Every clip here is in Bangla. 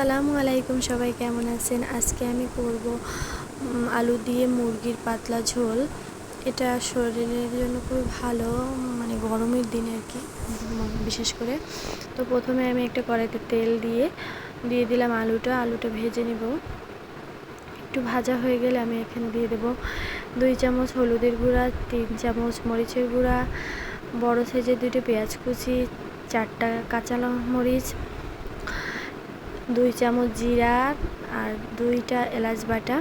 আসসালামু আলাইকুম, সবাই কেমন আছেন? আজকে আমি করব আলু দিয়ে মুরগির পাতলা ঝোল। এটা শরীরের জন্য খুব ভালো মানে গরমের দিনে আর কি বিশেষ করে। তো প্রথমে আমি একটা কড়াইতে তেল দিয়ে দিয়ে দিলাম আলুটা। আলুটা ভেজে নেব। একটু ভাজা হয়ে গেলে আমি এখানে দিয়ে দেব দুই চামচ হলুদের গুঁড়া, তিন চামচ মরিচের গুঁড়া, বড় সাইজের দুটো পেঁয়াজ কুচি, চারটা কাঁচা মরিচ দুই চামচ জিরা আর দুইটা এলাচ বাটা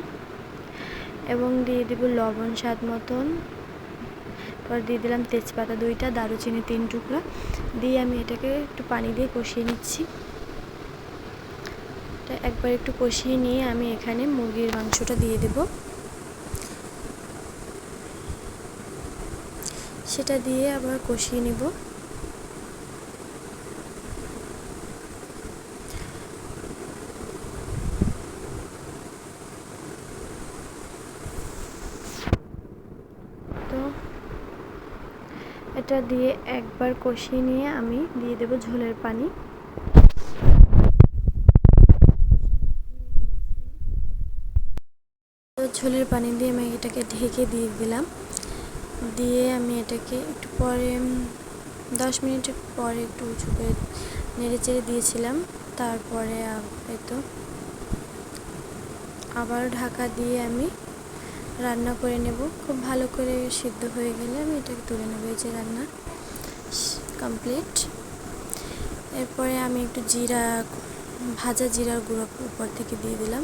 এবং দিয়ে দেব লবণ স্বাদ মতন। পর দিয়ে দিলাম তেজপাতা দুইটা, দারুচিনি তিন টুকরা। দিয়ে আমি এটাকে একটু পানি দিয়ে কষিয়ে নিচ্ছি। একবার একটু কষিয়ে নিয়ে আমি এখানে মুরগির মাংসটা দিয়ে দেব। সেটা দিয়ে আবার কষিয়ে নেব তো এটা দিয়ে একবার কষিয়ে নিয়ে আমি দিয়ে দেব ঝোলের পানি। ঝোলের পানি দিয়ে আমি এটাকে ঢেকে দিয়ে দিলাম। দিয়ে আমি এটাকে একটু পরে দশ মিনিট পরে একটু উঁচু করে নেড়ে চেড়ে দিয়েছিলাম। তারপরে এই আবার ঢাকা দিয়ে আমি রান্না করে নেব। খুব ভালো করে সিদ্ধ হয়ে গেলে আমি এটাকে তুলে নেব, এই যে রান্না কমপ্লিট এরপরে আমি একটু জিরা, ভাজা জিরার গুঁড়ো উপর থেকে দিয়ে দিলাম।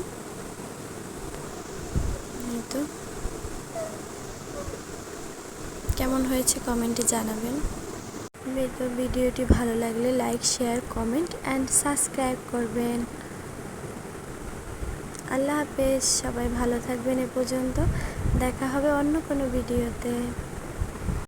তো। কেমন হয়েছে কমেন্টে জানাবেন। ভিডিওটি ভালো লাগলে like, share, comment and subscribe করবেন। আল্লাহ হাফেজ সবাই ভালো থাকবেন এ পর্যন্ত। দেখা হবে অন্য কোনো ভিডিওতে।